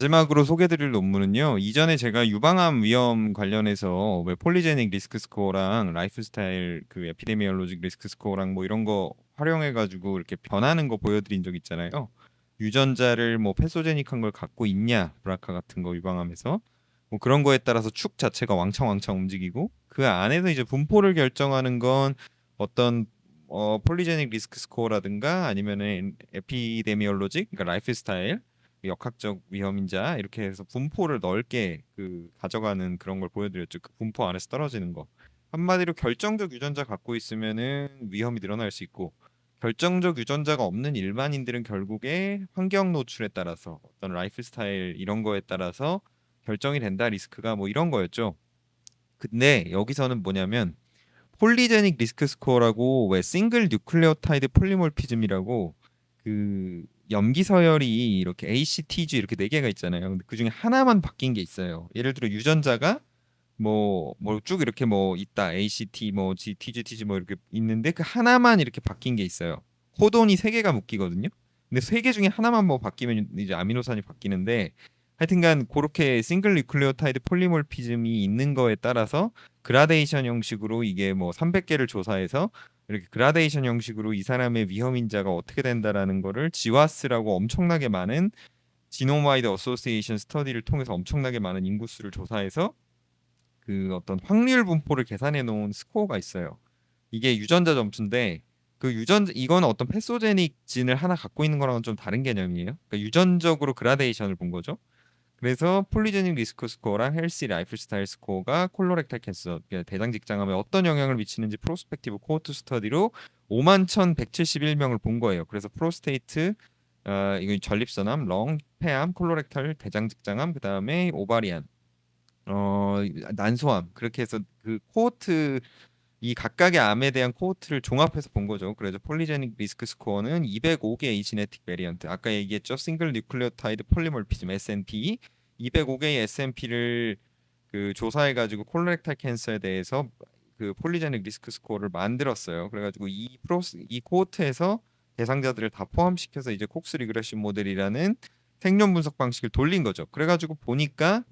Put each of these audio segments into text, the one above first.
마지막으로 소개드릴 논문은요. 이전에 제가 유방암 위험 관련해서 왜 폴리제닉 리스크 스코어랑 라이프스타일 그 에피데미올로직 리스크 스코어랑 뭐 이런 거 활용해 가지고 이렇게 변하는 거 보여드린 적 있잖아요. 유전자를 뭐 패소제닉한 걸 갖고 있냐, 브라카 같은 거 유방암에서 뭐 그런 거에 따라서 축 자체가 왕창왕창 움직이고 그 안에서 이제 분포를 결정하는 건 어떤 어 폴리제닉 리스크 스코어라든가 아니면은 에피데미올로직 그러니까 라이프 스타일 역학적 위험인자 이렇게 해서 분포를 넓게 그 가져가는 그런 걸 보여드렸죠. 그 분포 안에서 떨어지는 거. 한마디로 결정적 유전자 갖고 있으면은 위험이 늘어날 수 있고 결정적 유전자가 없는 일반인들은 결국에 환경 노출에 따라서 어떤 라이프 스타일 이런 거에 따라서 결정이 된다 리스크가 뭐 이런 거였죠. 근데 여기서는 뭐냐면 폴리제닉 리스크 스코어라고 왜 싱글 뉴클레오타이드 폴리몰피즘이라고 그 염기 서열이 이렇게 ACTG 이렇게 네 개가 있잖아요. 근데 그 중에 하나만 바뀐 게 있어요. 예를 들어 유전자가 뭐 뭐 쭉 이렇게 뭐 있다. ACT 뭐 G, TG, 뭐 이렇게 있는데 그 하나만 이렇게 바뀐 게 있어요. 코돈이 세 개가 묶이거든요. 근데 세 개 중에 하나만 뭐 바뀌면 이제 아미노산이 바뀌는데 하여튼간 그렇게 싱글 뉴클레오타이드 폴리몰피즘이 있는 거에 따라서 그라데이션 형식으로 이게 뭐 300개를 조사해서 이렇게 그라데이션 형식으로 이 사람의 위험 인자가 어떻게 된다라는 거를 지와스라고 엄청나게 많은 지노마이드 어소시에이션 스터디를 통해서 엄청나게 많은 인구수를 조사해서 그 어떤 확률 분포를 계산해 놓은 스코어가 있어요. 이게 유전자 점수인데 그 유전 이건 어떤 패소제닉 진을 하나 갖고 있는 거랑은 좀 다른 개념이에요. 그러니까 유전적으로 그라데이션을 본 거죠. 그래서 폴리제닉 리스크 스코어랑 헬시 라이프 스타일 스코어가 콜로렉탈 캔서 그러니까 대장 직장암에 어떤 영향을 미치는지 프로스펙티브 코호트 스터디로 5만 1,171명을 본 거예요. 그래서 프로스테이트 어, 이거 전립선암, 렁, 폐암, 콜로렉탈 대장 직장암, 그다음에 오바리안, 어, 난소암 그렇게 해서 그 코호트 이 각각의 암에 대한 코호트를 종합해서 본 거죠. 그래서 폴리제닉 리스크 스코어는 205개의 지네틱 베리언트. 아까 얘기했죠. 싱글 뉴클레오타이드 폴리몰피즘 SNP 205개의 SNP를 그 조사해 가지고 콜레렉탈 캔서에 대해서 그 폴리제닉 리스크 스코어를 만들었어요. 그래 가지고 이 프로스 이 코호트에서 대상자들을 다 포함시켜서 이제 콕스 리그레션 모델이라는 생존 분석 방식을 돌린 거죠. 그래 가지고 보니까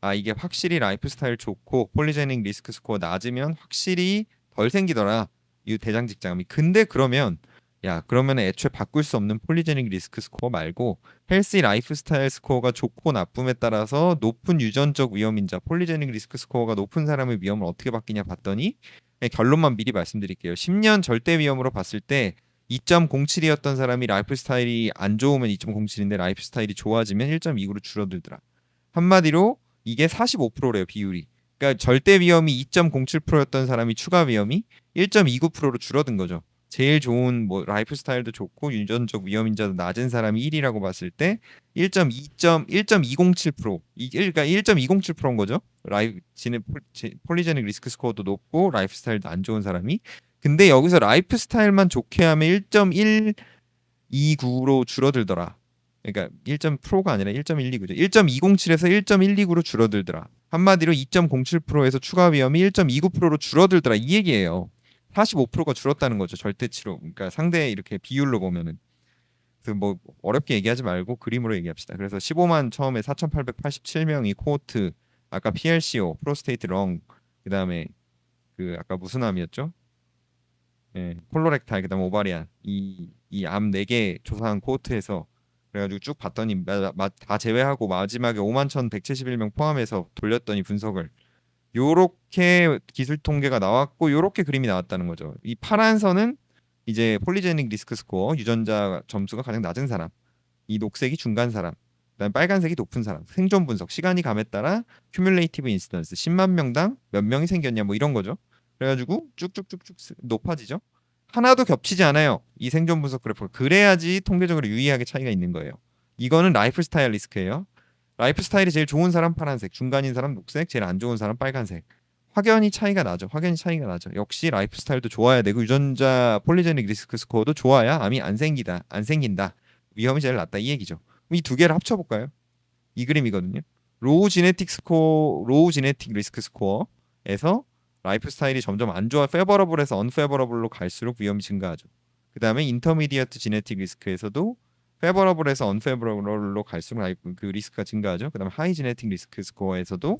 아 이게 확실히 라이프 스타일 좋고 폴리제닉 리스크 스코어 낮으면 확실히 덜 생기더라 이 대장 직 장암이. 근데 그러면 야 그러면 애초에 바꿀 수 없는 폴리제닉 리스크 스코어 말고 헬시 라이프 스타일 스코어가 좋고 나쁨에 따라서 높은 유전적 위험인자 폴리제닉 리스크 스코어가 높은 사람의 위험을 어떻게 바뀌냐 봤더니 네, 결론만 미리 말씀드릴게요. 10년 절대 위험으로 봤을 때 2.07이었던 사람이 라이프 스타일이 안 좋으면 2.07인데 라이프 스타일이 좋아지면 1.29로 줄어들더라. 한마디로 이게 45%래요 비율이. 그러니까 절대 위험이 2.07%였던 사람이 추가 위험이 1.29%로 줄어든 거죠. 제일 좋은 뭐 라이프 스타일도 좋고 유전적 위험 인자도 낮은 사람이 1위라고 봤을 때 1.2. 1.207%이 그러니까 1.207%인 거죠. 라이프 지네 폴리제닉 리스크 스코어도 높고 라이프 스타일도 안 좋은 사람이 근데 여기서 라이프 스타일만 좋게 하면 1.129로 줄어들더라. 그러니까 1.프로가 아니라 1.129죠. 1.207에서 1.129로 줄어들더라. 한마디로 2.07%에서 추가 위험이 1.29%로 줄어들더라 이 얘기예요. 45%가 줄었다는 거죠. 절대치로. 그러니까 상대 이렇게 비율로 보면은 그래서 뭐 어렵게 얘기하지 말고 그림으로 얘기합시다. 그래서 15만 처음에 4,887명이 코호트 아까 PLCO 프로스테이트 렁 그다음에 그 아까 무슨 암이었죠? 예, 콜로렉탈 그다음 에 오바리안 이 이 암 네 개 조사한 코호트에서 그래가지고 쭉 봤더니 마, 마, 다 제외하고 마지막에 5만 1,171명 포함해서 돌렸더니 분석을 요렇게 기술 통계가 나왔고 요렇게 그림이 나왔다는 거죠. 이 파란 선은 이제 폴리제닉 리스크 스코어 유전자 점수가 가장 낮은 사람, 이 녹색이 중간 사람, 그다음 빨간색이 높은 사람. 생존 분석 시간이 감에 따라 큐뮬레이티브 인시던스 10만 명당 몇 명이 생겼냐 뭐 이런 거죠. 그래가지고 쭉쭉쭉쭉 높아지죠. 하나도 겹치지 않아요. 이 생존 분석 그래프. 그래야지 통계적으로 유의하게 차이가 있는 거예요. 이거는 라이프 스타일 리스크예요. 라이프 스타일이 제일 좋은 사람 파란색, 중간인 사람 녹색, 제일 안 좋은 사람 빨간색. 확연히 차이가 나죠. 확연히 차이가 나죠. 역시 라이프 스타일도 좋아야 되고 유전자 폴리제닉 리스크 스코어도 좋아야 암이 안 생기다, 안 생긴다. 위험이 제일 낮다 이 얘기죠. 이 두 개를 합쳐 볼까요? 이 그림이거든요. 로우 지네틱 스코어, 로우 지네틱 리스크 스코어에서 라이프 스타일이 점점 안 좋아 페버러블에서 언페버러블로 갈수록 위험이 증가하죠. 그 다음에 인터미디어트 지네틱 리스크에서도 페버러블에서 언페버러블로 갈수록 라이프 그 리스크가 증가하죠. 그 다음에 하이 지네틱 리스크 스코어에서도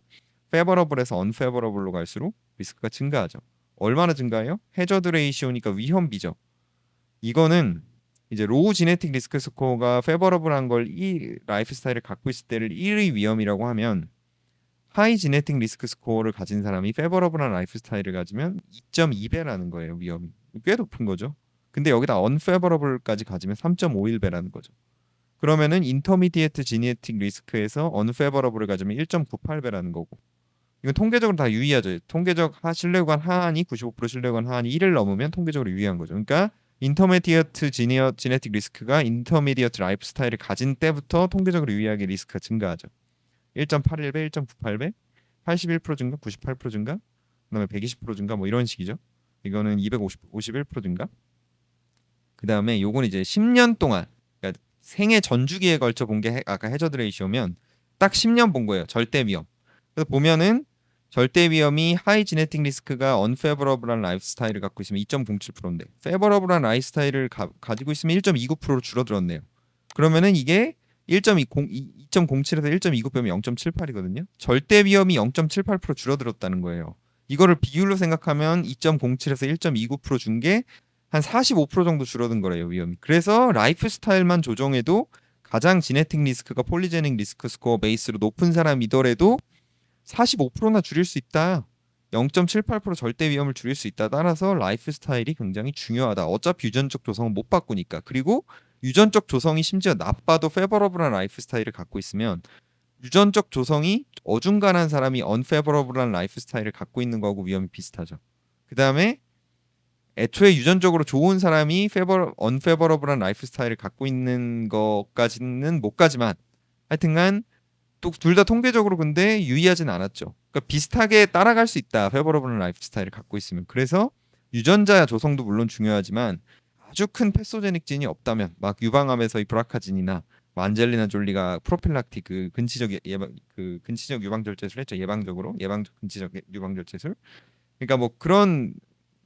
페버러블에서 언페버러블로 갈수록 리스크가 증가하죠. 얼마나 증가해요? 해저드 레이시오니까 위험비죠. 이거는 이제 로우 지네틱 리스크 스코어가 페버러블한 걸 이 라이프 스타일을 갖고 있을 때를 1의 위험이라고 하면 하이 지네틱 리스크 스코어를 가진 사람이 페버러블한 라이프 스타일을 가지면 2.2배라는 거예요 위험이. 꽤 높은 거죠. 근데 여기다 언페버러블까지 가지면 3.51배라는 거죠. 그러면은 인터미디에트 지네틱 리스크에서 언페버러블을 가지면 1.98배라는 거고. 이건 통계적으로 다 유의하죠. 통계적 하 신뢰관 하한이 95% 신뢰관 하한이 1을 넘으면 통계적으로 유의한 거죠. 그러니까 인터미디어트 지니어 지네틱 리스크가 인터미디어트 라이프 스타일을 가진 때부터 통계적으로 유의하게 리스크가 증가하죠 1.81배, 1.98배, 81% 증가, 98% 증가, 그다음에 120% 증가 뭐 이런 식이죠. 이거는 251% 증가. 그다음에 요건 이제 10년 동안 그러니까 생애 전주기에 걸쳐 본 게 아까 해저드 레이시오면 딱 10년 본 거예요. 절대 위험. 그래서 보면은 절대 위험이 하이 지네틱 리스크가 언페버러블한 라이프 스타일을 갖고 있으면 2.07%인데 페버러블한 라이프 스타일을 가, 가지고 있으면 1.29%로 줄어들었네요. 그러면은 이게 1.20 2.07에서 1.29 빼면 0.78이거든요. 절대 위험이 0.78% 줄어들었다는 거예요. 이거를 비율로 생각하면 2.07에서 1.29%준 게 한 45% 정도 줄어든 거래요, 위험이. 그래서 라이프 스타일만 조정해도 가장 지네틱 리스크가 폴리제닉 리스크 스코어 베이스로 높은 사람이더라도 45%나 줄일 수 있다. 0.78% 절대 위험을 줄일 수 있다. 따라서 라이프 스타일이 굉장히 중요하다. 어차피 유전적 조성은 못 바꾸니까. 그리고 유전적 조성이 심지어 나빠도 페버러블한 라이프 스타일을 갖고 있으면 유전적 조성이 어중간한 사람이 언페버러블한 라이프 스타일을 갖고 있는 거하고 위험이 비슷하죠. 그 다음에 애초에 유전적으로 좋은 사람이 페버 언페버러블한 라이프 스타일을 갖고 있는 것까지는 못 가지만 하여튼간 또 둘 다 통계적으로 근데 유의하진 않았죠. 그러니까 비슷하게 따라갈 수 있다. 페버러블한 라이프 스타일을 갖고 있으면. 그래서 유전자 조성도 물론 중요하지만 아주 큰 패소제닉 진이 없다면 막 유방암에서의 브라카진이나 뭐 안젤리나 졸리가 프로필락틱 그 근치적 예- 예방 그 근치적 유방 절제술 했죠. 예방적으로. 예방적 근치적 예- 유방 절제술. 그러니까 뭐 그런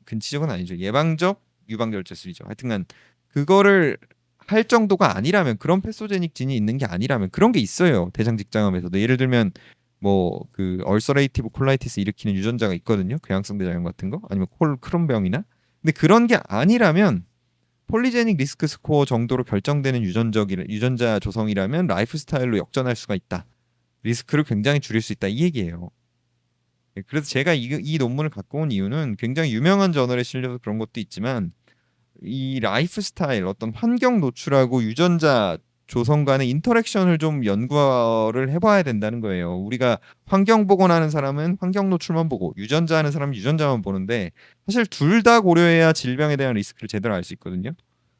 근치적은 아니죠. 예방적 유방 절제술이죠. 하여튼간 그거를 할 정도가 아니라면 그런 패소제닉 진이 있는 게 아니라면 그런 게 있어요. 대장 직장암에서도. 예를 들면 뭐 그 얼서레이티브 콜라이티스 일으키는 유전자가 있거든요 궤양성 대장염 같은 거 아니면 콜 크론병이나 근데 그런 게 아니라면 폴리제닉 리스크 스코어 정도로 결정되는 유전적 유전자 조성이라면 라이프 스타일로 역전할 수가 있다. 리스크를 굉장히 줄일 수 있다 이 얘기예요. 예, 그래서 제가 이, 이 논문을 갖고 온 이유는 굉장히 유명한 저널에 실려서 그런 것도 있지만 이 라이프 스타일 어떤 환경 노출하고 유전자 조성 간의 인터랙션을 좀 연구를 해봐야 된다는 거예요. 우리가 환경 복원하는 사람은 환경 노출만 보고 유전자 하는 사람은 유전자만 보는데 사실 둘 다 고려해야 질병에 대한 리스크를 제대로 알 수 있거든요.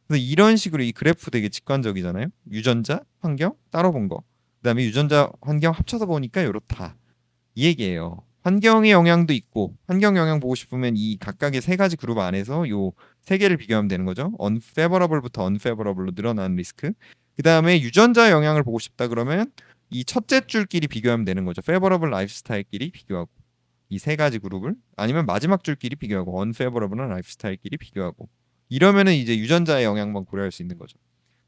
그래서 이런 식으로 이 그래프 되게 직관적이잖아요. 유전자, 환경 따로 본 거. 그다음에 유전자, 환경 합쳐서 보니까 이렇다. 이 얘기예요. 환경의 영향도 있고 환경 영향 보고 싶으면 이 각각의 세 가지 그룹 안에서 요 세 개를 비교하면 되는 거죠. unfavorable부터 unfavorable로 늘어나는 리스크. 그 다음에 유전자 영향을 보고 싶다 그러면 이 첫째 줄끼리 비교하면 되는 거죠. favorable 라이프스타일끼리 비교하고 이 세 가지 그룹을 아니면 마지막 줄끼리 비교하고 unfavorable한 라이프스타일끼리 비교하고 이러면은 이제 유전자의 영향만 고려할 수 있는 거죠.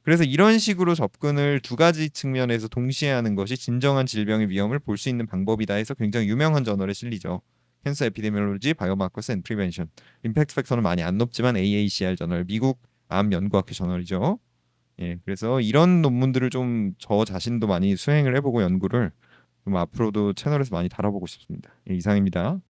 그래서 이런 식으로 접근을 두 가지 측면에서 동시에 하는 것이 진정한 질병의 위험을 볼 수 있는 방법이다 해서 굉장히 유명한 저널에 실리죠. 캔서 에피데미올로지 바이오마커스 앤 프리벤션 임팩트 팩터는 많이 안 높지만 AACR 저널 미국 암 연구학회 저널이죠. 예, 그래서 이런 논문들을 좀 저 자신도 많이 수행을 해보고 연구를 좀 앞으로도 채널에서 많이 다뤄보고 싶습니다. 예, 이상입니다.